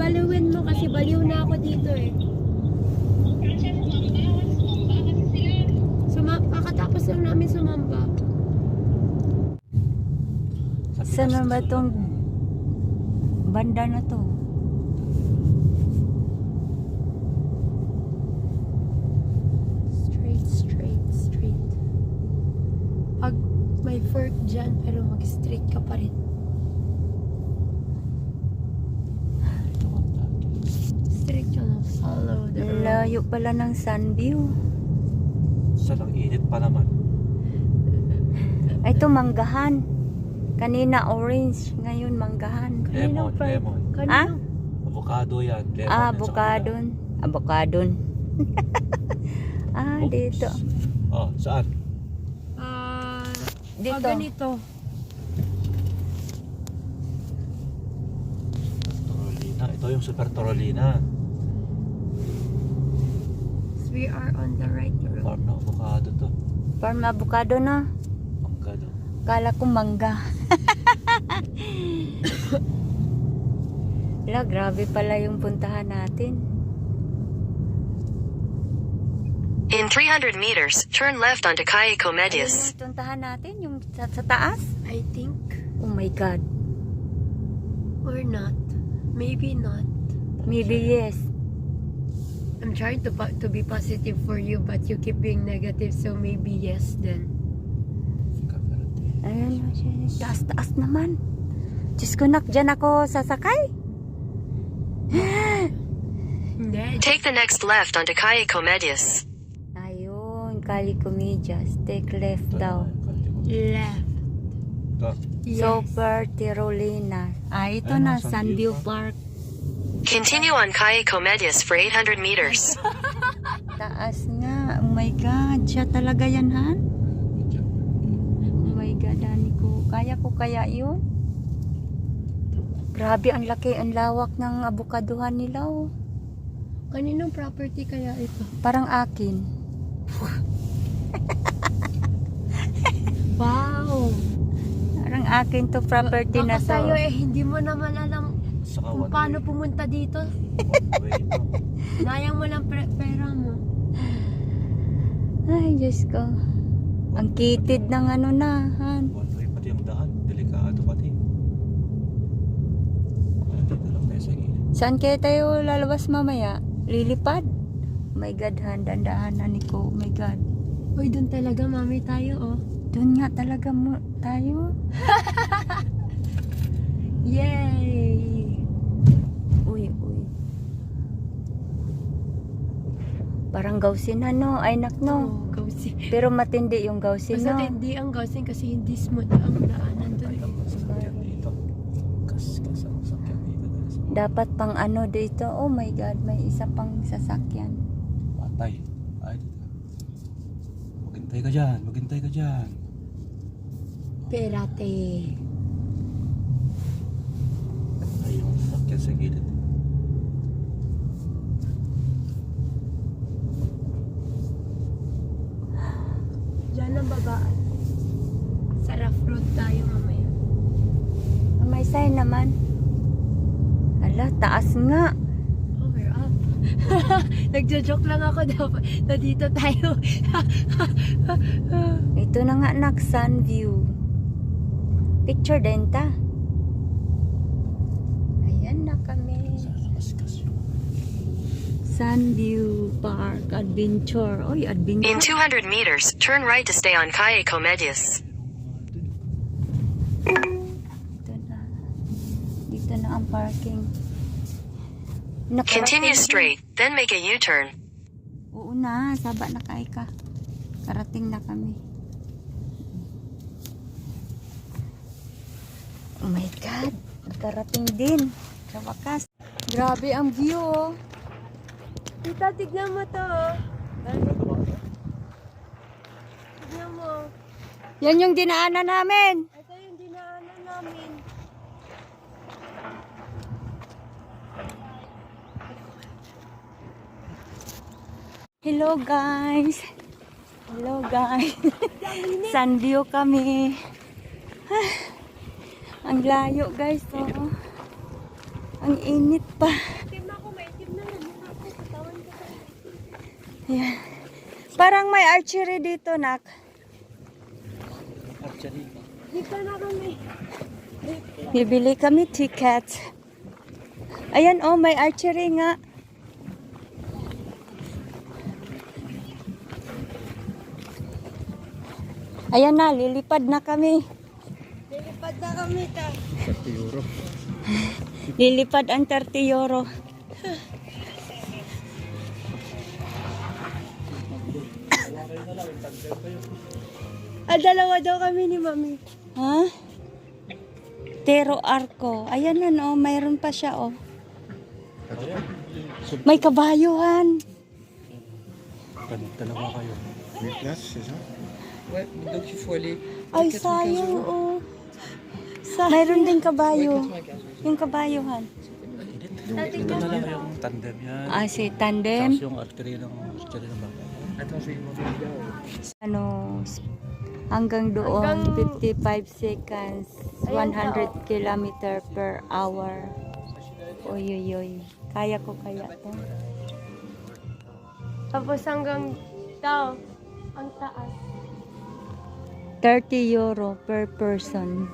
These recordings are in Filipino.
baliwin mo kasi baliw na ako dito eh. Suma kakatapos lang namin sumamba. Saan na ba tong banda na to? Straight, straight, straight. Pag may fork dyan, pero mag-straight ka pa rin. Lang. Follow the road. Layo pala ng Sunview. Sa lang init pa naman. Ito manggahan. Kanina orange, ngayon manggahan. Lemon, pa- lemon. Kanino? Ah? Avocado yan. Lemon Ah, avocadon. Avocadon. ah. Oops. dito. Oh, saan? Ah, Dito. pag ganito. Torolina. Ito yung super Torolina. We are on the right road. Farm na avocado to. Farm avocado na. Avocado. Kala ko mangga. Wala, grabe pala yung puntahan natin. In 300 meters, turn left onto Calle Ayun Comedius. yung puntahan natin, yung sa, sa taas. I think. Oh my God. Or not. Maybe not. Maybe yes. I'm trying to to be positive for you, but you keep being negative, so maybe yes then. Ayun, taas-taas naman. Diyos ko, nak, dyan ako sasakay. Take the next left onto Calle Comedius. Ayun, Kali Comedias. Take left daw. Left. Yes. Super Tirolina. Ah, ito Ayun, na, Sunview view Park. Continue on Calle Comedius for 800 meters. Taas nga. Oh my God. Siya talaga yan, Han? Oh my God, Dani ko. Kaya ko kaya yun? Grabe, ang laki, ang lawak ng abukaduhan nila, oh. Kaninong property kaya ito? Parang akin. Wow! Parang akin to property na Baka to. sa'yo eh, hindi mo naman alam Saka kung one paano way. pumunta dito. Nayang mo lang pre- pera mo. Ay, Diyos ko. Ang kitid ng ano na, Han. One way pati yung daan. Delikado pati. Ayan, Dito lang tayo sa gilid. Saan kaya tayo lalabas mamaya? Lilipad? Oh my God, Han. Dandahan ni ko. Oh my God. Uy, doon talaga mami tayo oh. Doon nga talaga mo tayo. Yay! Uy, uy. Parang gausin no? Ay, nak no. Oh, gausin. Pero matindi yung gausin Basta no? hindi ang gausin kasi hindi smooth ang daanan doon. Sa- Dapat pang ano dito. Oh my God, may isa pang sasakyan. Patay. Ay. Maghintay ka dyan. Maghintay ka dyan. Perate. Ay, yung sakyan sa gilid. Ang babaan. Sa rough road tayo mamaya. May sign naman. Ala, taas nga. Oh, we're up. Nagjo-joke lang ako dapat na dito tayo. Ito na nga nak, sun view. Picture din ta. Ayan na kami. Sunview Park Adventure. Oy, adventure. In 200 meters, turn right to stay on Calle Comedius. Dito na. Dito na ang parking. Nakarating Continue straight, then make a U-turn. Oo na, saba na kay ka. Karating na kami. Oh my God! Nakarating din. Sa wakas. Grabe ang view oh. Tita, tignan mo to. oh. Tignan mo. Yan yung dinaanan namin. Ito yung dinaanan namin. Hello guys. Hello guys. Sunview kami. Ang layo guys oh. Ang init pa. Ayan. Parang may archery dito, nak. Archery. Bibili kami ticket. Ayan, oh, may archery nga. Ayan na, lilipad na kami. Lilipad na kami ta. 30 euro. Lilipad ang 30 euro. Ah, dalawa daw kami ni Mami. Ha? Tero Arco. Ayan na, no. Mayroon pa siya, oh. May kabayuhan. Dalawa kayo. Ouais, donc il faut aller. Ay, 95 sayang, euros. oh. Mayroon din kabayo. 95 Yung kabayuhan. Ito na lang yung tandem yan. Ah, si tandem. Tapos yung archery ng archery ng. Ano, hanggang doon, Hanggang- 55 seconds, 100 kilometer per hour. Uy, uy, uy. Kaya ko kaya to. Tapos hanggang daw, ang taas. 30 euro per person.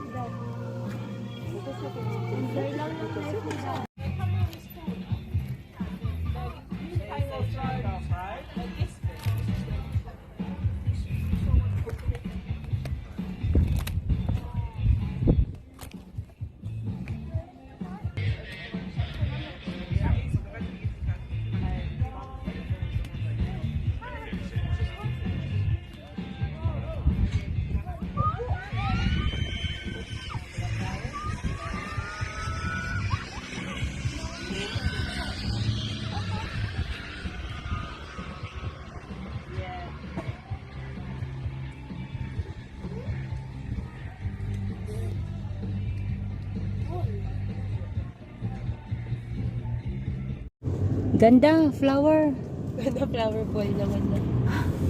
Ganda, flower. Ganda flower boy naman na.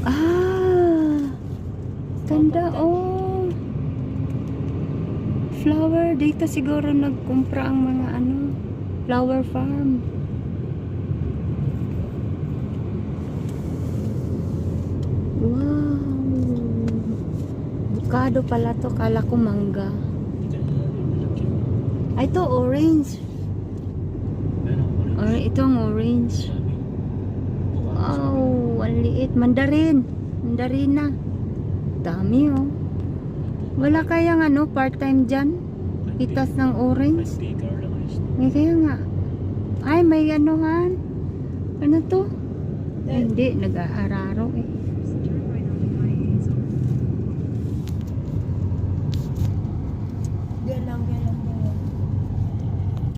Ah, ganda oh. Flower, dito siguro nagkumpra ang mga ano, flower farm. Wow. Bukado pala to, kala ko mangga. Ay, ito orange. Or, ito ang orange. Wow, ang liit. Mandarin. Mandarina. Dami oh. Wala kayang ano, part-time dyan? Pitas ng orange? May kaya nga. Ay, may anuhan. Ano to? Ay, hindi, nag-aararo eh.